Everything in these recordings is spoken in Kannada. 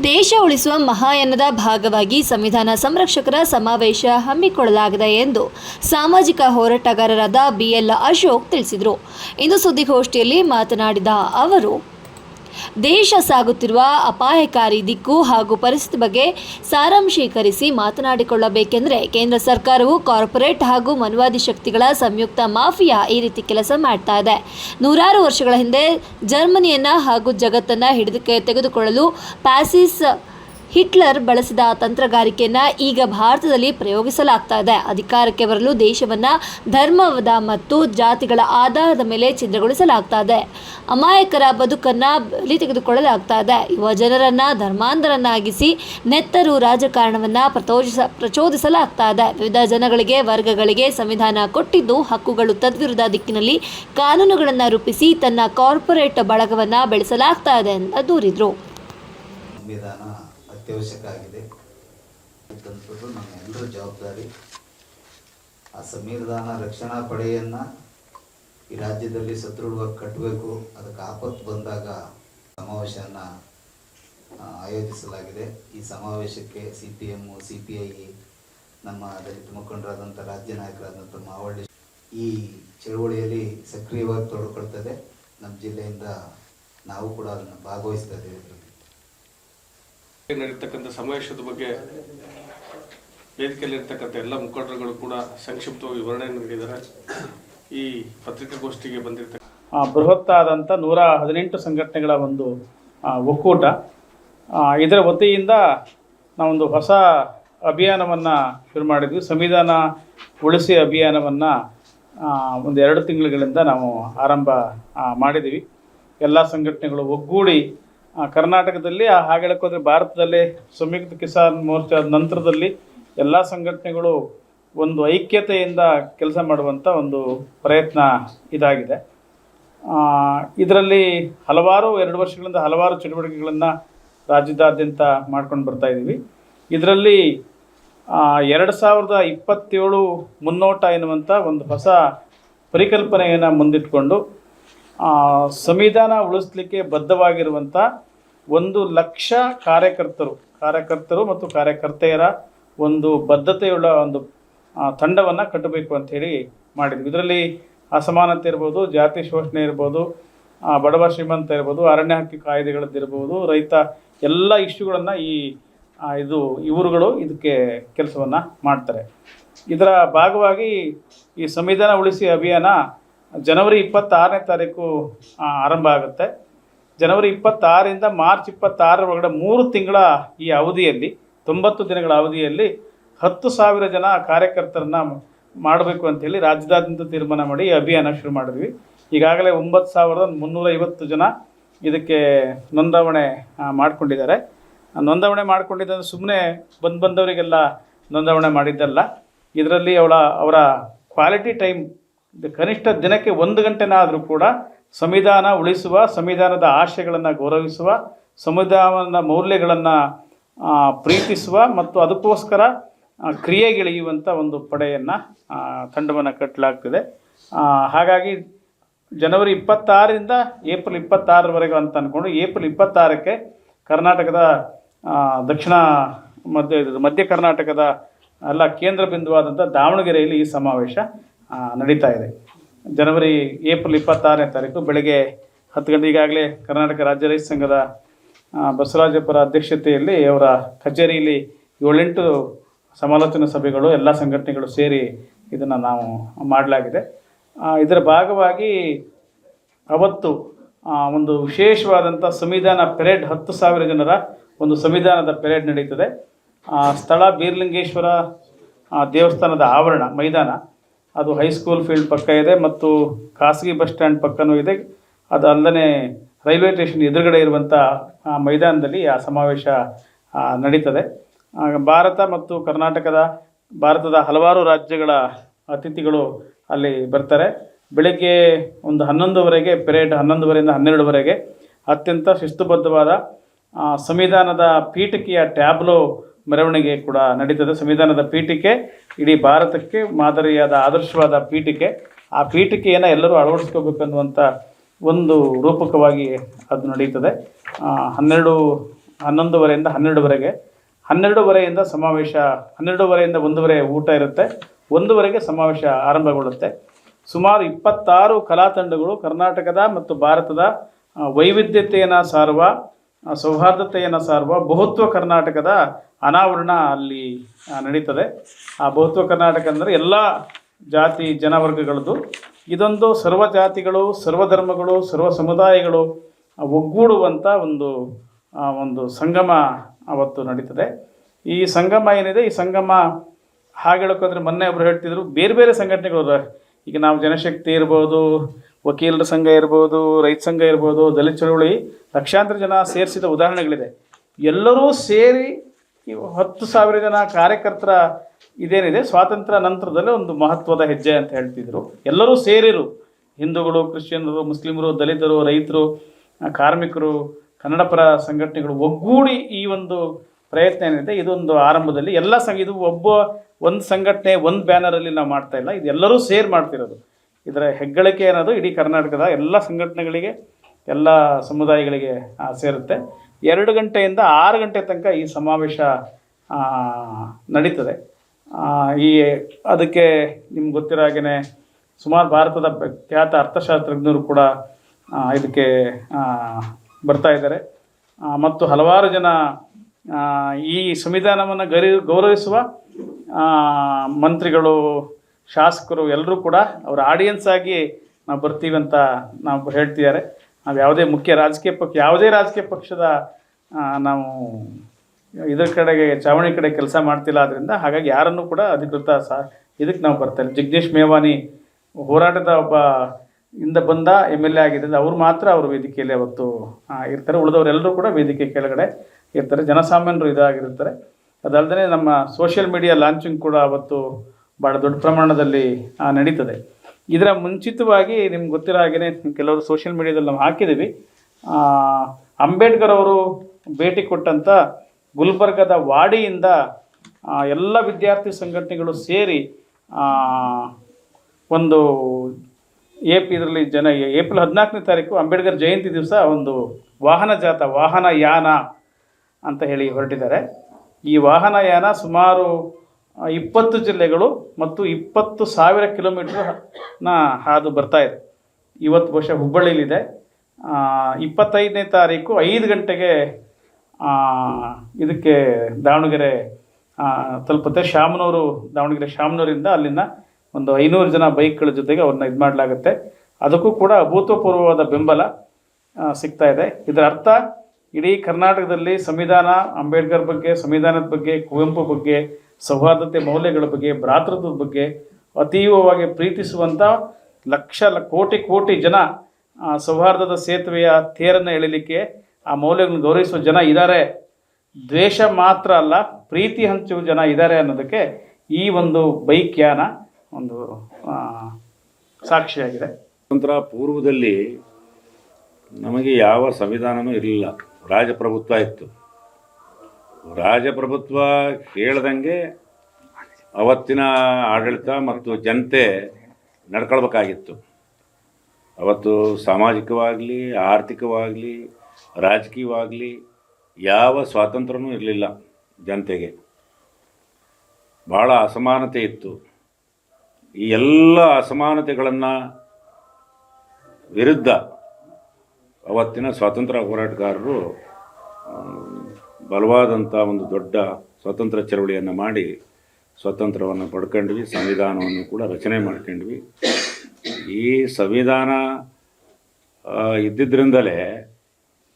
ದೇಶ ಉಳಿಸುವ ಮಹಾಯಾನದ ಭಾಗವಾಗಿ ಸಂವಿಧಾನ ಸಂರಕ್ಷಕರ ಸಮಾವೇಶ ಹಮ್ಮಿಕೊಳ್ಳಲಾಗಿದೆ ಎಂದು ಸಾಮಾಜಿಕ ಹೋರಾಟಗಾರರಾದ ಬಿಎಲ್ ಅಶೋಕ್ ತಿಳಿಸಿದರು. ಇಂದು ಸುದ್ದಿಗೋಷ್ಠಿಯಲ್ಲಿ ಮಾತನಾಡಿದ ಅವರು ದೇಶ ಸಾಗುತ್ತಿರುವ ಅಪಾಯಕಾರಿ ದಿಕ್ಕು ಹಾಗೂ ಪರಿಸ್ಥಿತಿ ಬಗ್ಗೆ ಸಾರಾಂಶೀಕರಿಸಿ ಮಾತನಾಡಿಕೊಳ್ಳಬೇಕೆಂದರೆ ಕೇಂದ್ರ ಸರ್ಕಾರವು ಕಾರ್ಪೊರೇಟ್ ಹಾಗೂ ಮನುವಾದಿ ಶಕ್ತಿಗಳ ಸಂಯುಕ್ತ ಮಾಫಿಯಾ ಈ ರೀತಿ ಕೆಲಸ ಮಾಡ್ತಾ ಇದೆ. ನೂರಾರು ವರ್ಷಗಳ ಹಿಂದೆ ಜರ್ಮನಿಯನ್ನ ಹಾಗೂ ಜಗತ್ತನ್ನು ಹಿಡಿದು ತೆಗೆದುಕೊಳ್ಳಲು ಪ್ಯಾಸಿಸ್ ಹಿಟ್ಲರ್ ಬಳಸಿದ ತಂತ್ರಗಾರಿಕೆಯನ್ನ ಈಗ ಭಾರತದಲ್ಲಿ ಪ್ರಯೋಗಿಸಲಾಗ್ತಾ ಇದೆ. ಅಧಿಕಾರಕ್ಕೆ ಬರಲು ದೇಶವನ್ನ, ಧರ್ಮದ ಮತ್ತು ಜಾತಿಗಳ ಆಧಾರದ ಮೇಲೆ ಛಿದ್ರಗೊಳಿಸಲಾಗ್ತಾ ಇದೆ. ಅಮಾಯಕರ ಬದುಕನ್ನ ಬಲಿ ತೆಗೆದುಕೊಳ್ಳಲಾಗ್ತಾ ಇದೆ. ಯುವ ಜನರನ್ನ, ಧರ್ಮಾಂಧರನ್ನಾಗಿಸಿ ನೆತ್ತರು ರಾಜಕಾರಣವನ್ನ ಪ್ರಚೋದಿಸ ಪ್ರಚೋದಿಸಲಾಗ್ತಾ ಇದೆ. ವಿವಿಧ ಜನಗಳಿಗೆ, ವರ್ಗಗಳಿಗೆ ಸಂವಿಧಾನ ಕೊಟ್ಟಿದ್ದು ಹಕ್ಕುಗಳು ತದ್ವಿರುದ್ಧ ದಿಕ್ಕಿನಲ್ಲಿ ಕಾನೂನುಗಳನ್ನು ರೂಪಿಸಿ ತನ್ನ ಕಾರ್ಪೊರೇಟ್ ಬಳಗವನ್ನು ಬೆಳೆಸಲಾಗ್ತಾ ಇದೆ ಅಂತ ದೂರಿದ್ರು. ಅತ್ಯವಶ್ಯಕ ಆಗಿದೆ ಇದ್ದಂಥದ್ದು ನಮ್ಮ ಎಲ್ಲರ ಜವಾಬ್ದಾರಿ. ಆ ಸಂವಿಧಾನ ರಕ್ಷಣಾ ಪಡೆಯನ್ನು ಈ ರಾಜ್ಯದಲ್ಲಿ ಸದೃಢವಾಗಿ ಕಟ್ಟಬೇಕು. ಅದಕ್ಕೆ ಆಪತ್ತು ಬಂದಾಗ ಸಮಾವೇಶವನ್ನು ಆಯೋಜಿಸಲಾಗಿದೆ. ಈ ಸಮಾವೇಶಕ್ಕೆ C P M C P I, ನಮ್ಮ ದಲಿತ ಮುಖಂಡರಾದಂಥ ರಾಜ್ಯ ನಾಯಕರಾದಂಥ ಮಾವಳ್ಳಿ ಈ ಚಳುವಳಿಯಲ್ಲಿ ಸಕ್ರಿಯವಾಗಿ ತೊಡಕೊಳ್ತದೆ ನಮ್ಮ ಜಿಲ್ಲೆಯಿಂದ ನಾವು ಕೂಡ ಅದನ್ನು ಭಾಗವಹಿಸ್ತಾ ಇದ್ದೇವೆ. ನಡೀತಕ್ಕಂಥ ಸಮಾವೇಶದ ಬಗ್ಗೆ ವೇದಿಕೆಯಲ್ಲಿರ್ತಕ್ಕಂಥ ಎಲ್ಲ ಮುಖಂಡರುಗಳು ಕೂಡ ಸಂಕ್ಷಿಪ್ತವಾಗಿ ವಿವರಣೆಯನ್ನು ನೀಡಿದ್ದಾರೆ. ಈ ಪತ್ರಿಕಾಗೋಷ್ಠಿಗೆ ಬಂದಿರತಕ್ಕ ಬೃಹತ್ತಾದಂಥ ನೂರ ಹದಿನೆಂಟು ಸಂಘಟನೆಗಳ ಒಂದು ಒಕ್ಕೂಟ. ಇದರ ವತಿಯಿಂದ ನಾವೊಂದು ಹೊಸ ಅಭಿಯಾನವನ್ನು ಶುರು ಮಾಡಿದ್ವಿ. ಸಂವಿಧಾನ ಉಳಿಸಿ ಅಭಿಯಾನವನ್ನು ಒಂದು ಎರಡು ತಿಂಗಳುಗಳಿಂದ ನಾವು ಆರಂಭ ಮಾಡಿದ್ದೀವಿ. ಎಲ್ಲ ಸಂಘಟನೆಗಳು ಒಗ್ಗೂಡಿ ಕರ್ನಾಟಕದಲ್ಲಿ ಆ, ಹಾಗೆ ಹೋದ್ರೆ ಭಾರತದಲ್ಲಿ ಸಂಯುಕ್ತ ಕಿಸಾನ್ ಮೋರ್ಚಾದ ನಂತರದಲ್ಲಿ ಎಲ್ಲ ಸಂಘಟನೆಗಳು ಒಂದು ಐಕ್ಯತೆಯಿಂದ ಕೆಲಸ ಮಾಡುವಂಥ ಒಂದು ಪ್ರಯತ್ನ ಇದಾಗಿದೆ. ಇದರಲ್ಲಿ ಹಲವಾರು ಎರಡು ವರ್ಷಗಳಿಂದ ಹಲವಾರು ಚಟುವಟಿಕೆಗಳನ್ನು ರಾಜ್ಯದಾದ್ಯಂತ ಮಾಡ್ಕೊಂಡು ಬರ್ತಾ ಇದ್ದೀವಿ ಇದರಲ್ಲಿ ಎರಡು ಸಾವಿರದ ಇಪ್ಪತ್ತೇಳು ಮುನ್ನೋಟ ಎನ್ನುವಂಥ ಒಂದು ಹೊಸ ಪರಿಕಲ್ಪನೆಯನ್ನು ಮುಂದಿಟ್ಕೊಂಡು ಸಂವಿಧಾನ ಉಳಿಸ್ಲಿಕ್ಕೆ ಬದ್ಧವಾಗಿರುವಂಥ ಒಂದು ಲಕ್ಷ ಕಾರ್ಯಕರ್ತರು ಕಾರ್ಯಕರ್ತರು ಮತ್ತು ಕಾರ್ಯಕರ್ತೆಯರ ಒಂದು ಬದ್ಧತೆಯುಳ್ಳ ಒಂದು ತಂಡವನ್ನು ಕಟ್ಟಬೇಕು ಅಂಥೇಳಿ ಮಾಡಿದ್ವಿ. ಇದರಲ್ಲಿ ಅಸಮಾನತೆ ಇರ್ಬೋದು, ಜಾತಿ ಶೋಷಣೆ ಇರ್ಬೋದು ಬಡವ ಶ್ರೀಮಂತ ಇರ್ಬೋದು, ಅರಣ್ಯ ಹಕ್ಕಿ ಕಾಯ್ದೆಗಳದ್ದಿರ್ಬೋದು ರೈತ ಎಲ್ಲ ಇಶ್ಯೂಗಳನ್ನು ಈ ಇದು ಇವರುಗಳು ಇದಕ್ಕೆ ಕೆಲಸವನ್ನು ಮಾಡ್ತಾರೆ. ಇದರ ಭಾಗವಾಗಿ ಈ ಸಂವಿಧಾನ ಉಳಿಸಿ ಅಭಿಯಾನ ಜನವರಿ ಇಪ್ಪತ್ತಾರನೇ ತಾರೀಕು ಆರಂಭ ಆಗುತ್ತೆ. ಜನವರಿ ಇಪ್ಪತ್ತಾರರಿಂದ ಮಾರ್ಚ್ ಇಪ್ಪತ್ತಾರರ ಒಳಗಡೆ ಮೂರು ತಿಂಗಳ ಈ ಅವಧಿಯಲ್ಲಿ, ತೊಂಬತ್ತು ದಿನಗಳ ಅವಧಿಯಲ್ಲಿ ಹತ್ತು ಸಾವಿರ ಜನ ಕಾರ್ಯಕರ್ತರನ್ನ ಮಾಡಬೇಕು ಅಂತೇಳಿ ರಾಜ್ಯದಾದ್ಯಂತ ತೀರ್ಮಾನ ಮಾಡಿ ಈ ಅಭಿಯಾನ ಶುರು ಮಾಡಿದ್ವಿ. ಈಗಾಗಲೇ ಒಂಬತ್ತು ಸಾವಿರದ ಮುನ್ನೂರ ಐವತ್ತು ಜನ ಇದಕ್ಕೆ ನೋಂದಾವಣೆ ಮಾಡಿಕೊಂಡಿದ್ದಾರೆ. ನೋಂದಾವಣೆ ಮಾಡಿಕೊಂಡಿದ್ದಂದ್ರೆ ಸುಮ್ಮನೆ ಬಂದು ಬಂದವರಿಗೆಲ್ಲ ನೋಂದಾವಣೆ ಮಾಡಿದ್ದಲ್ಲ. ಇದರಲ್ಲಿ ಅವಳ, ಅವರ ಕ್ವಾಲಿಟಿ ಟೈಮ್ ಕನಿಷ್ಠ ದಿನಕ್ಕೆ ಒಂದು ಗಂಟೆನಾದರೂ ಕೂಡ ಸಂವಿಧಾನ ಉಳಿಸುವ, ಸಂವಿಧಾನದ ಆಶಯಗಳನ್ನು ಗೌರವಿಸುವ, ಸಂವಿಧಾನದ ಮೌಲ್ಯಗಳನ್ನು ಪ್ರೀತಿಸುವ ಮತ್ತು ಅದಕ್ಕೋಸ್ಕರ ಕ್ರಿಯೆಗಿಳಿಯುವಂಥ ಒಂದು ಪಡೆಯನ್ನು ತಂಡವನ್ನು ಕಟ್ಟಲಾಗ್ತಿದೆ. ಹಾಗಾಗಿ ಜನವರಿ ಇಪ್ಪತ್ತಾರರಿಂದ ಏಪ್ರಿಲ್ ಇಪ್ಪತ್ತಾರರವರೆಗೂ ಅಂತ ಅಂದ್ಕೊಂಡು ಏಪ್ರಿಲ್ ಇಪ್ಪತ್ತಾರಕ್ಕೆ ಕರ್ನಾಟಕದ ದಕ್ಷಿಣ ಮಧ್ಯ ಮಧ್ಯ ಕರ್ನಾಟಕದ ಎಲ್ಲ ಕೇಂದ್ರ ಬಿಂದುವಾದಂಥ ದಾವಣಗೆರೆಯಲ್ಲಿ ಈ ಸಮಾವೇಶ ನಡೀತಾ ಇದೆ. ಜನವರಿ, ಏಪ್ರಿಲ್ ಇಪ್ಪತ್ತಾರನೇ ತಾರೀಕು ಬೆಳಗ್ಗೆ ಹತ್ತು ಗಂಟೆ ಈಗಾಗಲೇ ಕರ್ನಾಟಕ ರಾಜ್ಯ ರೈತ ಸಂಘದ ಬಸವರಾಜಪ್ಪರ ಅಧ್ಯಕ್ಷತೆಯಲ್ಲಿ ಅವರ ಕಚೇರಿಯಲ್ಲಿ ಏಳೆಂಟು ಸಮಾಲೋಚನಾ ಸಭೆಗಳು, ಎಲ್ಲ ಸಂಘಟನೆಗಳು ಸೇರಿ ಇದನ್ನು ನಾವು ಮಾಡಲಾಗಿದೆ. ಇದರ ಭಾಗವಾಗಿ ಅವತ್ತು ಒಂದು ವಿಶೇಷವಾದಂಥ ಸಂವಿಧಾನ ಪೆರೇಡ್, ಹತ್ತು ಸಾವಿರ ಜನರ ಒಂದು ಸಂವಿಧಾನದ ಪೆರೇಡ್ ನಡೀತದೆ. ಸ್ಥಳ ಬೀರ್ಲಿಂಗೇಶ್ವರ ದೇವಸ್ಥಾನದ ಆವರಣ, ಮೈದಾನ. ಅದು ಹೈಸ್ಕೂಲ್ ಫೀಲ್ಡ್ ಪಕ್ಕ ಇದೆ ಮತ್ತು ಖಾಸಗಿ ಬಸ್ ಸ್ಟ್ಯಾಂಡ್ ಪಕ್ಕನೂ ಇದೆ. ಅದು ಅಲ್ಲದೆ ರೈಲ್ವೆ ಸ್ಟೇಷನ್ ಎದುರುಗಡೆ ಇರುವಂಥ ಮೈದಾನದಲ್ಲಿ ಆ ಸಮಾವೇಶ ನಡೀತದೆ. ಭಾರತ ಮತ್ತು ಕರ್ನಾಟಕದ, ಭಾರತದ ಹಲವಾರು ರಾಜ್ಯಗಳ ಅತಿಥಿಗಳು ಅಲ್ಲಿ ಬರ್ತಾರೆ. ಬೆಳಗ್ಗೆ ಒಂದು ಹನ್ನೊಂದುವರೆಗೆ ಪೆರೇಡ್ ಹನ್ನೊಂದುವರೆಯಿಂದ ಹನ್ನೆರಡುವರೆಗೆ ಅತ್ಯಂತ ಶಿಸ್ತುಬದ್ಧವಾದ ಸಂವಿಧಾನದ ಪೀಠಿಕೆಯ ಟ್ಯಾಬ್ಲೋ ಮೆರವಣಿಗೆ ಕೂಡ ನಡೀತದೆ. ಸಂವಿಧಾನದ ಪೀಠಿಕೆ, ಇಡೀ ಭಾರತಕ್ಕೆ ಮಾದರಿಯಾದ, ಆದರ್ಶವಾದ ಪೀಠಿಕೆ. ಆ ಪೀಠಿಕೆಯನ್ನು ಎಲ್ಲರೂ ಅಳವಡಿಸ್ಕೋಬೇಕನ್ನುವಂಥ ಒಂದು ರೂಪಕವಾಗಿ ಅದು ನಡೀತದೆ. ಹನ್ನೆರಡು, ಹನ್ನೊಂದುವರೆಯಿಂದ ಹನ್ನೆರಡುವರೆಗೆ. ಹನ್ನೆರಡುವರೆಯಿಂದ ಸಮಾವೇಶ, ಹನ್ನೆರಡುವರೆಯಿಂದ ಒಂದೂವರೆ ಊಟ ಇರುತ್ತೆ. ಒಂದುವರೆಗೆ ಸಮಾವೇಶ ಆರಂಭಗೊಳ್ಳುತ್ತೆ. ಸುಮಾರು ಇಪ್ಪತ್ತಾರು ಕಲಾತಂಡಗಳು ಕರ್ನಾಟಕದ ಮತ್ತು ಭಾರತದ ವೈವಿಧ್ಯತೆಯನ್ನು ಸಾರುವ ಸೌಹಾರ್ದತೆಯನ್ನು ಸಾರುವ ಬಹುತ್ವ ಕರ್ನಾಟಕದ ಅನಾವರಣ ಅಲ್ಲಿ ನಡೀತದೆ. ಆ ಬಹುತ್ವ ಕರ್ನಾಟಕ ಅಂದರೆ ಎಲ್ಲ ಜಾತಿ ಜನವರ್ಗಗಳದ್ದು. ಇದೊಂದು ಸರ್ವ ಜಾತಿಗಳು, ಸರ್ವ ಧರ್ಮಗಳು, ಸರ್ವ ಸಮುದಾಯಗಳು ಒಗ್ಗೂಡುವಂಥ ಒಂದು ಒಂದು ಸಂಗಮ ಅವತ್ತು ನಡೀತದೆ. ಈ ಸಂಗಮ ಏನಿದೆ? ಈ ಸಂಗಮ ಹಾಗೆ ಮೊನ್ನೆ ಒಬ್ಬರು ಹೇಳ್ತಿದ್ರು, ಬೇರೆ ಬೇರೆ ಸಂಘಟನೆಗಳು. ಈಗ ನಾವು ಜನಶಕ್ತಿ ಇರ್ಬೋದು, ವಕೀಲರ ಸಂಘ ಇರ್ಬೋದು, ರೈತ ಸಂಘ ಇರ್ಬೋದು, ದಲಿತ ಚಳುವಳಿ, ಲಕ್ಷಾಂತರ ಜನ ಸೇರಿಸಿದ ಉದಾಹರಣೆಗಳಿದೆ. ಎಲ್ಲರೂ ಸೇರಿ ಈ ಹತ್ತು ಸಾವಿರ ಜನ ಕಾರ್ಯಕರ್ತರ ಇದೇನಿದೆ? ಸ್ವಾತಂತ್ರ್ಯ ನಂತರದಲ್ಲೇ ಒಂದು ಮಹತ್ವದ ಹೆಜ್ಜೆ ಅಂತ ಹೇಳ್ತಿದ್ರು. ಎಲ್ಲರೂ ಸೇರಿರು. ಹಿಂದೂಗಳು, ಕ್ರಿಶ್ಚಿಯನ್ರು, ಮುಸ್ಲಿಮರು, ದಲಿತರು, ರೈತರು ಕಾರ್ಮಿಕರು, ಕನ್ನಡ ಪರ ಸಂಘಟನೆಗಳು ಒಗ್ಗೂಡಿ ಈ ಒಂದು ಪ್ರಯತ್ನ ಏನಿದೆ, ಇದೊಂದು ಆರಂಭದಲ್ಲಿ ಎಲ್ಲ ಸಂಘ, ಇದು ಒಬ್ಬ ಒಂದು ಸಂಘಟನೆ, ಒಂದು ಬ್ಯಾನರಲ್ಲಿ ನಾವು ಮಾಡ್ತಾ ಇಲ್ಲ. ಇದೆಲ್ಲರೂ ಸೇರ್ ಮಾಡ್ತಿರೋದು. ಇದರ ಹೆಗ್ಗಳಿಕೆ ಅನ್ನೋದು ಇಡೀ ಕರ್ನಾಟಕದ ಎಲ್ಲ ಸಂಘಟನೆಗಳಿಗೆ, ಎಲ್ಲ ಸಮುದಾಯಗಳಿಗೆ ಸೇರುತ್ತೆ. ಎರಡು ಗಂಟೆಯಿಂದ ಆರು ಗಂಟೆ ತನಕ ಈ ಸಮಾವೇಶ ನಡೀತದೆ. ಈ, ಅದಕ್ಕೆ ನಿಮ್ಗೆ ಗೊತ್ತಿರೋ ಹಾಗೆಯೇ ಸುಮಾರು ಭಾರತದ ಖ್ಯಾತ ಅರ್ಥಶಾಸ್ತ್ರಜ್ಞರು ಕೂಡ ಇದಕ್ಕೆ ಬರ್ತಾ ಇದ್ದಾರೆ. ಮತ್ತು ಹಲವಾರು ಜನ ಈ ಸಂವಿಧಾನವನ್ನು ಗರಿ, ಗೌರವಿಸುವ ಮಂತ್ರಿಗಳು, ಶಾಸಕರು ಎಲ್ಲರೂ ಕೂಡ ಅವರ ಆಡಿಯನ್ಸ್ ಆಗಿ ನಾವು ಬರ್ತೀವಿ ಅಂತ ನಾವು ಹೇಳ್ತಿದ್ದಾರೆ. ನಾವು ಯಾವುದೇ ಮುಖ್ಯ ರಾಜಕೀಯ ಪಕ್ಷ, ಯಾವುದೇ ರಾಜಕೀಯ ಪಕ್ಷದ ನಾವು ಇದ್ರ ಕಡೆಗೆ, ಚಾವಣಿ ಕಡೆ ಕೆಲಸ ಮಾಡ್ತಿಲ್ಲ ಆದ್ದರಿಂದ ಹಾಗಾಗಿ ಯಾರನ್ನು ಕೂಡ ಅಧಿಕೃತ ಸಹ ಇದಕ್ಕೆ ನಾವು ಬರ್ತಾರೆ ಜಗದೀಶ್ ಮೇವಾನಿ ಹೋರಾಟದ ಒಬ್ಬ ಇಂದ ಬಂದ ಎಂ ಎಲ್ ಎ ಆಗಿದ್ದರಿಂದ ಅವ್ರು ಮಾತ್ರ ಅವರು ವೇದಿಕೆಯಲ್ಲಿ ಅವತ್ತು ಇರ್ತಾರೆ. ಉಳಿದವರೆಲ್ಲರೂ ಕೂಡ ವೇದಿಕೆ ಕೆಳಗಡೆ ಇರ್ತಾರೆ. ಜನಸಾಮಾನ್ಯರು ಇದಾಗಿರ್ತಾರೆ. ಅದಲ್ಲದೆ ನಮ್ಮ ಸೋಷಿಯಲ್ ಮೀಡಿಯಾ ಲಾಂಚಿಂಗ್ ಕೂಡ ಅವತ್ತು ಭಾಳ ದೊಡ್ಡ ಪ್ರಮಾಣದಲ್ಲಿ ನಡೀತದೆ. ಇದರ ಮುಂಚಿತವಾಗಿ ನಿಮ್ಗೆ ಗೊತ್ತಿರೋ ಹಾಗೆಯೇ ಕೆಲವರು ಸೋಷಿಯಲ್ ಮೀಡಿಯಾದಲ್ಲಿ ನಾವು ಹಾಕಿದ್ದೀವಿ. ಅಂಬೇಡ್ಕರ್ ಅವರು ಭೇಟಿ ಕೊಟ್ಟಂಥ ಗುಲ್ಬರ್ಗದ ವಾಡಿಯಿಂದ ಎಲ್ಲ ವಿದ್ಯಾರ್ಥಿ ಸಂಘಟನೆಗಳು ಸೇರಿ ಒಂದು ಏಪ್ ಇದರಲ್ಲಿ ಜನ ಏಪ್ರಿಲ್ ಹದಿನಾಲ್ಕನೇ ತಾರೀಕು ಅಂಬೇಡ್ಕರ್ ಜಯಂತಿ ದಿವಸ ಒಂದು ವಾಹನ ಜಾತ ವಾಹನ ಯಾನ ಅಂತ ಹೇಳಿ ಹೊರಟಿದ್ದಾರೆ. ಈ ವಾಹನ ಯಾನ ಸುಮಾರು ಇಪ್ಪತ್ತು ಜಿಲ್ಲೆಗಳು ಮತ್ತು ಇಪ್ಪತ್ತು ಸಾವಿರ ಕಿಲೋಮೀಟ್ರ್ನ ಹಾದು ಬರ್ತಾ ಇದೆ. ಇವತ್ತು ಬಹುಶಃ ಹುಬ್ಬಳ್ಳಿಲಿದೆ ಆ, ಇಪ್ಪತ್ತೈದನೇ ತಾರೀಕು ಐದು ಗಂಟೆಗೆ ಇದಕ್ಕೆ ದಾವಣಗೆರೆ ತಲುಪುತ್ತೆ. ಶಾಮನೂರು ದಾವಣಗೆರೆ ಶಾಮನೂರಿಂದ ಅಲ್ಲಿಂದ ಒಂದು ಐನೂರು ಜನ ಬೈಕ್ಗಳ ಜೊತೆಗೆ ಅವ್ರನ್ನ ಇದು ಮಾಡಲಾಗುತ್ತೆ. ಅದಕ್ಕೂ ಕೂಡ ಅಭೂತಪೂರ್ವವಾದ ಬೆಂಬಲ ಸಿಗ್ತಾ ಇದೆ. ಇದರ ಅರ್ಥ ಇಡೀ ಕರ್ನಾಟಕದಲ್ಲಿ ಸಂವಿಧಾನ ಅಂಬೇಡ್ಕರ್ ಬಗ್ಗೆ ಸಂವಿಧಾನದ ಬಗ್ಗೆ ಕುವೆಂಪು ಬಗ್ಗೆ ಸೌಹಾರ್ದತೆ ಮೌಲ್ಯಗಳ ಬಗ್ಗೆ, ಭ್ರಾತೃತ್ವದ ಬಗ್ಗೆ ಅತೀವವಾಗಿ ಪ್ರೀತಿಸುವಂಥ ಲಕ್ಷ ಕೋಟಿ ಕೋಟಿ ಜನ ಸೌಹಾರ್ದದ ಸೇತುವೆಯ ತೇರನ್ನು ಎಳಿಲಿಕ್ಕೆ ಆ ಮೌಲ್ಯಗಳನ್ನು ಗೌರವಿಸುವ ಜನ ಇದ್ದಾರೆ ದ್ವೇಷ ಮಾತ್ರ ಅಲ್ಲ, ಪ್ರೀತಿ ಹಂಚುವ ಜನ ಇದ್ದಾರೆ ಅನ್ನೋದಕ್ಕೆ ಈ ಒಂದು ಬೈಕ್ ಯಾನ ಒಂದು ಸಾಕ್ಷಿಯಾಗಿದೆ. ನಂತರ ಪೂರ್ವದಲ್ಲಿ ನಮಗೆ ಯಾವ ಸಂವಿಧಾನವೂ ಇರಲಿಲ್ಲ. ರಾಜಪ್ರಭುತ್ವ ಇತ್ತು. ರಾಜಪ್ರಭುತ್ವ ಕೇಳ್ದಂಗೆ ಅವತ್ತಿನ ಆಡಳಿತ ಮತ್ತು ಜನತೆ ನಡ್ಕೊಳ್ಬೇಕಾಗಿತ್ತು. ಅವತ್ತು ಸಾಮಾಜಿಕವಾಗಲಿ, ಆರ್ಥಿಕವಾಗಲಿ, ರಾಜಕೀಯವಾಗಲಿ ಯಾವ ಸ್ವಾತಂತ್ರ್ಯನೂ ಇರಲಿಲ್ಲ ಜನತೆಗೆ. ಭಾಳ ಅಸಮಾನತೆ ಇತ್ತು. ಈ ಎಲ್ಲ ಅಸಮಾನತೆಗಳನ್ನು ವಿರುದ್ಧ ಅವತ್ತಿನ ಸ್ವಾತಂತ್ರ್ಯ ಹೋರಾಟಗಾರರು ಬಲವಾದಂಥ ಒಂದು ದೊಡ್ಡ ಸ್ವತಂತ್ರ ಚಳವಳಿಯನ್ನು ಮಾಡಿ ಸ್ವತಂತ್ರವನ್ನು ಪಡ್ಕೊಂಡ್ವಿ, ಸಂವಿಧಾನವನ್ನು ಕೂಡ ರಚನೆ ಮಾಡ್ಕೊಂಡ್ವಿ. ಈ ಸಂವಿಧಾನ ಇದ್ದಿದ್ದರಿಂದಲೇ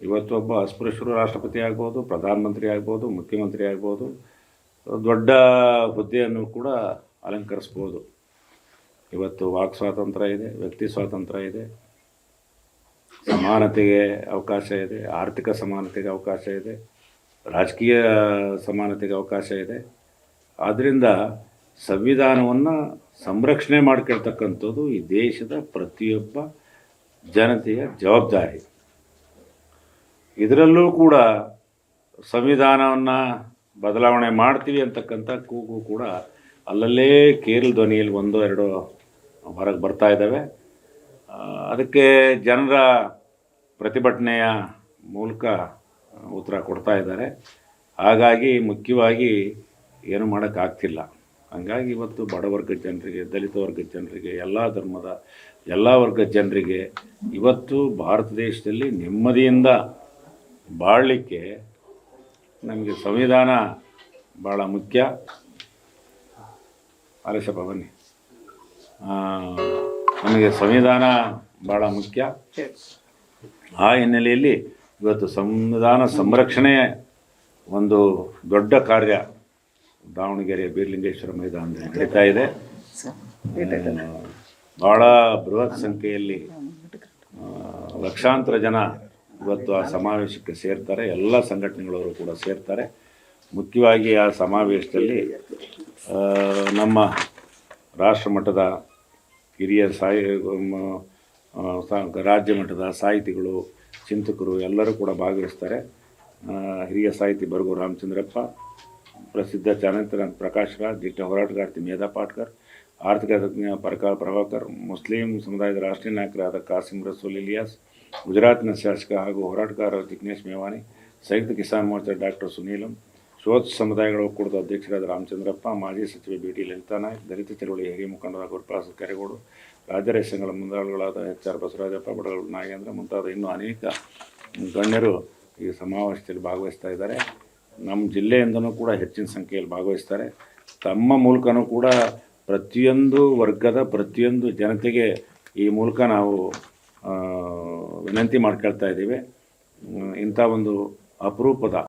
ಇವತ್ತು ಒಬ್ಬ ಅಸ್ಪೃಶ್ಯರು ರಾಷ್ಟ್ರಪತಿ ಆಗ್ಬೋದು, ಪ್ರಧಾನಮಂತ್ರಿ ಆಗ್ಬೋದು, ಮುಖ್ಯಮಂತ್ರಿ ಆಗ್ಬೋದು, ದೊಡ್ಡ ಹುದ್ದೆಯನ್ನು ಕೂಡ ಅಲಂಕರಿಸ್ಬೋದು. ಇವತ್ತು ವಾಕ್ ಸ್ವಾತಂತ್ರ್ಯ ಇದೆ, ವ್ಯಕ್ತಿ ಸ್ವಾತಂತ್ರ್ಯ ಇದೆ, ಸಮಾನತೆಗೆ ಅವಕಾಶ ಇದೆ, ಆರ್ಥಿಕ ಸಮಾನತೆಗೆ ಅವಕಾಶ ಇದೆ. ರಾಜಕೀಯ ಸಮಾನತೆಗೆ ಅವಕಾಶ ಇದೆ. ಆದ್ದರಿಂದ ಸಂವಿಧಾನವನ್ನು ಸಂರಕ್ಷಣೆ ಮಾಡ್ಕೊಳ್ತಕ್ಕಂಥದ್ದು ಈ ದೇಶದ ಪ್ರತಿಯೊಬ್ಬ ಜನತೆಯ ಜವಾಬ್ದಾರಿ. ಇದರಲ್ಲೂ ಕೂಡ ಸಂವಿಧಾನವನ್ನು ಬದಲಾವಣೆ ಮಾಡ್ತೀವಿ ಅಂತಕ್ಕಂಥ ಕೂಗು ಕೂಡ ಅಲ್ಲಲ್ಲೇ ಕೇರಳ ಧ್ವನಿಯಲ್ಲಿ ಒಂದು ಎರಡು ಹೊರಗೆ ಬರ್ತಾ ಇದ್ದಾವೆ ಅದಕ್ಕೆ ಜನರ ಪ್ರತಿಭಟನೆಯ ಮೂಲಕ ಉತ್ತರ ಕೊಡ್ತಾ ಇದ್ದಾರೆ. ಹಾಗಾಗಿ ಮುಖ್ಯವಾಗಿ ಏನು ಮಾಡೋಕ್ಕಾಗ್ತಿಲ್ಲ ಹಾಗಾಗಿ ಇವತ್ತು ಬಡವರ್ಗದ ಜನರಿಗೆ ದಲಿತ ವರ್ಗದ ಜನರಿಗೆ ಎಲ್ಲ ಧರ್ಮದ ಎಲ್ಲ ವರ್ಗದ ಜನರಿಗೆ ಇವತ್ತು ಭಾರತ ದೇಶದಲ್ಲಿ ನೆಮ್ಮದಿಯಿಂದ ಬಾಳಲಿಕ್ಕೆ ನಮಗೆ ಸಂವಿಧಾನ ಭಾಳ ಮುಖ್ಯ. ಅಲಸಪ್ಪ ಬನ್ನಿ. ನಮಗೆ ಸಂವಿಧಾನ ಭಾಳ ಮುಖ್ಯ. ಆ ಹಿನ್ನೆಲೆಯಲ್ಲಿ ಇವತ್ತು ಸಂವಿಧಾನ ಸಂರಕ್ಷಣೆ ಒಂದು ದೊಡ್ಡ ಕಾರ್ಯ. ದಾವಣಗೆರೆ ಬೀರ್ಲಿಂಗೇಶ್ವರ ಮೈದಾನದಲ್ಲಿ ನಡೀತಾ ಇದೆ. ಬಹಳ ಭಾಳ ಬೃಹತ್ ಸಂಖ್ಯೆಯಲ್ಲಿ ಲಕ್ಷಾಂತರ ಜನ ಇವತ್ತು ಆ ಸಮಾವೇಶಕ್ಕೆ ಸೇರ್ತಾರೆ. ಎಲ್ಲ ಸಂಘಟನೆಗಳವರು ಕೂಡ ಸೇರ್ತಾರೆ. ಮುಖ್ಯವಾಗಿ ಆ ಸಮಾವೇಶದಲ್ಲಿ ನಮ್ಮ ರಾಷ್ಟ್ರ ಮಟ್ಟದ ಹಿರಿಯ ಸಾಹಿ ರಾಜ್ಯ ಮಟ್ಟದ ಸಾಹಿತಿಗಳು ಚಿಂತಕರು ಎಲ್ಲರೂ ಕೂಡ ಭಾಗವಹಿಸ್ತಾರೆ. ಹಿರಿಯ ಸಾಹಿತಿ ಬರಗು ರಾಮಚಂದ್ರಪ್ಪ, ಪ್ರಸಿದ್ಧ ಚಾಣಕ್ಯ ಪ್ರಕಾಶ್ ರಾಜ್, ದಿಟ್ಟ ಹೋರಾಟಗಾರ್ತಿ ಮೇಧಾ ಪಾಟ್ಕರ್, ಆರ್ಥಿಕ ತಜ್ಞ ಪರಕಾಲ್ ಪ್ರಭಾಕರ್, ಮುಸ್ಲಿಂ ಸಮುದಾಯದ ರಾಷ್ಟ್ರೀಯ ನಾಯಕರಾದ ಕಾಸಿಂ ರಸೂಲ್ ಇಲಿಯಾಸ್, ಗುಜರಾತ್ನ ಶಾಸಕ ಹಾಗೂ ಹೋರಾಟಗಾರ ಜಿಗ್ನೇಶ್ ಮೇವಾನಿ ಸಂಯುಕ್ತ ಕಿಸಾನ್ ಮೋರ್ಚಾ ಡಾಕ್ಟರ್ ಸುನೀಲಂ, ಶೋಧ ಸಮುದಾಯಗಳ ಒಕ್ಕೂಟದ ಅಧ್ಯಕ್ಷರಾದ ರಾಮಚಂದ್ರಪ್ಪ, ಮಾಜಿ ಸಚಿವೆ ಬಿ ಟಿ ಲಲಿತಾ ನಾಯ್ಕ್, ದಲಿತ ಚಳವಳಿ ಹಿರಿಯ ಮುಖಂಡರಾದ ಗುರುಪ್ರಸಾದ್ ಕೆರೆಗೋಡು ಸಂಘಗಳ ಮುಂದಾಳುಗಳಾದ ಎಚ್ ಆರ್ ಬಸವರಾಜಪ್ಪ ಬಡಗಳ ನಾಗೇಂದ್ರ ಮುಂತಾದ ಇನ್ನೂ ಅನೇಕ ಗಣ್ಯರು ಈ ಸಮಾವೇಶದಲ್ಲಿ ಭಾಗವಹಿಸ್ತಾ ಇದ್ದಾರೆ. ನಮ್ಮ ಜಿಲ್ಲೆಯಿಂದನೂ ಕೂಡ ಹೆಚ್ಚಿನ ಸಂಖ್ಯೆಯಲ್ಲಿ ಭಾಗವಹಿಸ್ತಾರೆ. ತಮ್ಮ ಮೂಲಕನೂ ಕೂಡ ಪ್ರತಿಯೊಂದು ವರ್ಗದ ಪ್ರತಿಯೊಂದು ಜನತೆಗೆ ಈ ಮೂಲಕ ನಾವು ವಿನಂತಿ ಮಾಡ್ಕೊಳ್ತಾ ಇದ್ದೀವಿ. ಇಂಥ ಒಂದು ಅಪರೂಪದ